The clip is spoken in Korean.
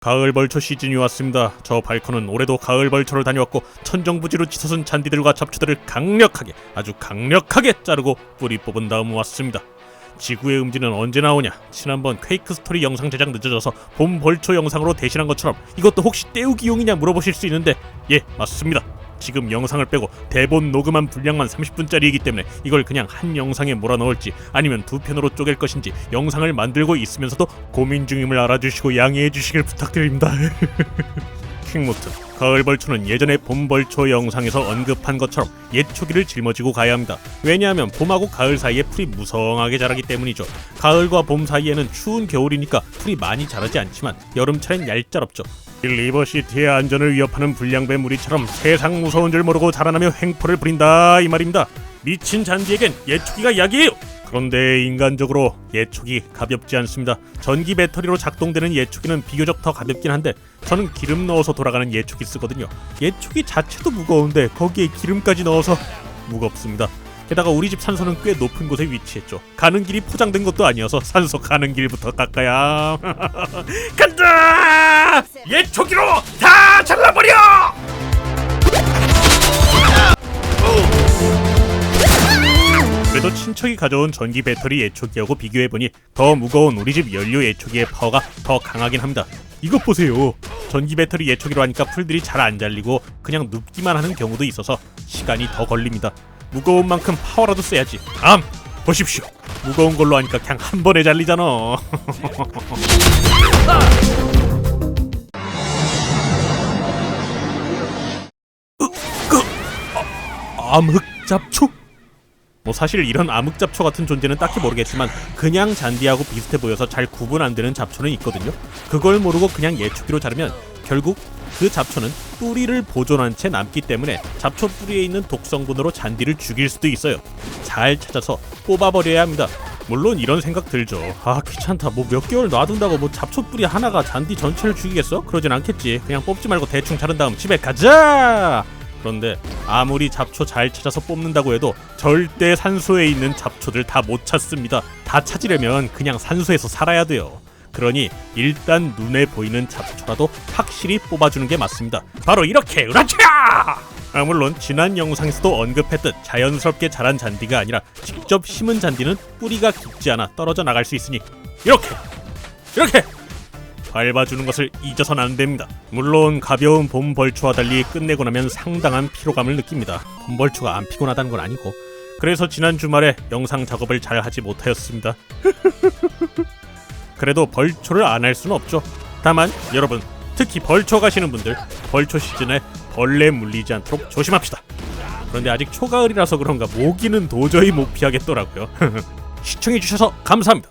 가을 벌초 시즌이 왔습니다. 저 발코는 올해도 가을 벌초를 다녀왔고 천정부지로 치솟은 잔디들과 잡초들을 강력하게 아주 강력하게 자르고 뿌리 뽑은 다음 왔습니다. 지구의 음지는 언제 나오냐? 지난번 퀘이크 스토리 영상 제작 늦어져서 봄 벌초 영상으로 대신한 것처럼 이것도 혹시 때우기용이냐 물어보실 수 있는데 예 맞습니다. 지금 영상을 빼고 대본 녹음한 분량만 30분짜리이기 때문에 이걸 그냥 한 영상에 몰아넣을지 아니면 두 편으로 쪼갤 것인지 영상을 만들고 있으면서도 고민 중임을 알아주시고 양해해 주시길 부탁드립니다. 킹모트 가을 벌초는 예전에 봄 벌초 영상에서 언급한 것처럼 옛 초기를 짊어지고 가야 합니다. 왜냐하면 봄하고 가을 사이에 풀이 무성하게 자라기 때문이죠. 가을과 봄 사이에는 추운 겨울이니까 풀이 많이 자라지 않지만 여름철엔 얄짤없죠. 이 리버시티의 안전을 위협하는 불량배 무리처럼 세상 무서운 줄 모르고 자라나며 횡포를 부린다 이 말입니다. 미친 잔디에겐 예초기가 약이에요. 그런데 인간적으로 예촉이 가볍지 않습니다. 전기 배터리로 작동되는 예촉기는 비교적 더 가볍긴 한데 저는 기름 넣어서 돌아가는 예촉기 쓰거든요. 예촉기 자체도 무거운데 거기에 기름까지 넣어서 무겁습니다. 게다가 우리 집 산소는 꽤 높은 곳에 위치했죠. 가는 길이 포장된 것도 아니어서 산소 가는 길부터 깎아야 간다! 예촉기로 다 잘라버려! 그래도 친척이 가져온 전기 배터리 예초기하고 비교해보니 더 무거운 우리 집 연료 예초기의 파워가 더 강하긴 합니다. 이것 보세요. 전기 배터리 예초기로 하니까 풀들이 잘 안 잘리고 그냥 눕기만 하는 경우도 있어서 시간이 더 걸립니다. 무거운 만큼 파워라도 써야지. 암 보십시오. 무거운 걸로 하니까 그냥 한 번에 잘리잖아. 으, 그, 아, 암흑 잡초? 뭐 사실 이런 암흑잡초 같은 존재는 딱히 모르겠지만 그냥 잔디하고 비슷해 보여서 잘 구분 안 되는 잡초는 있거든요. 그걸 모르고 그냥 예초기로 자르면 결국 그 잡초는 뿌리를 보존한 채 남기 때문에 잡초 뿌리에 있는 독성분으로 잔디를 죽일 수도 있어요. 잘 찾아서 뽑아버려야 합니다. 물론 이런 생각 들죠. 아 귀찮다. 뭐 몇 개월 놔둔다고 뭐 잡초 뿌리 하나가 잔디 전체를 죽이겠어? 그러진 않겠지. 그냥 뽑지 말고 대충 자른 다음 집에 가자. 그런데 아무리 잡초 잘 찾아서 뽑는다고 해도 절대 산소에 있는 잡초들 다 못 찾습니다. 다 찾으려면 그냥 산소에서 살아야 돼요. 그러니 일단 눈에 보이는 잡초라도 확실히 뽑아주는 게 맞습니다. 바로 이렇게 으라차! 아, 물론 지난 영상에서도 언급했듯 자연스럽게 자란 잔디가 아니라 직접 심은 잔디는 뿌리가 깊지 않아 떨어져 나갈 수 있으니 이렇게 이렇게 밟아주는 것을 잊어선 안 됩니다. 물론 가벼운 봄 벌초와 달리 끝내고 나면 상당한 피로감을 느낍니다. 봄 벌초가 안 피곤하다는 건 아니고 그래서 지난 주말에 영상 작업을 잘 하지 못하였습니다. 그래도 벌초를 안 할 수는 없죠. 다만 여러분 특히 벌초 가시는 분들 벌초 시즌에 벌레 물리지 않도록 조심합시다. 그런데 아직 초가을이라서 그런가 모기는 도저히 못 피하겠더라고요. 시청해주셔서 감사합니다.